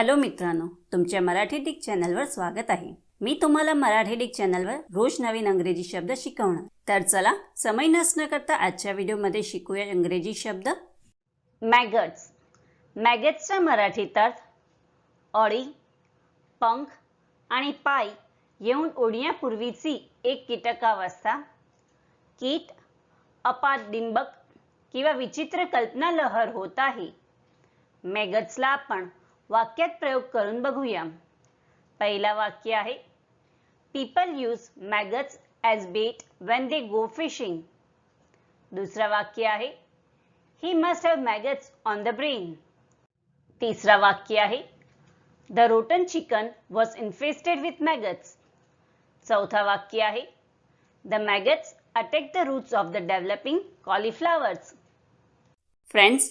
Hello मित्रांनो तुमच्या Marathi Dick चॅनलवर स्वागत आहे. मी तुम्हाला मराठी डिक चॅनलवर रोज नवीन अंग्रेजी शब्द शिकवणार. तर चला समय नसणं करता आजच्या व्हिडिओमध्ये शिकूया इंग्रजी शब्द. मॅगट्स मॅगट्सचा मराठीत अर्थ अळी पंख आणि पाय येऊन उडण्यापूर्वीची एक कीटकावस्था. कीट अपात डिंबक किंवा विचित्र कल्पना लहर होत आहे. मॅगट्सला आपण वाक्यात प्रयोग करून बघूया. पहिला वाक्य आहे people use maggots as bait when they go fishing दुसरा वाक्य आहे he must have maggots on the brain तिसरा वाक्य आहे the rotten chicken was infested with maggots चौथा वाक्य आहे the maggots attack the roots of the developing cauliflowers friends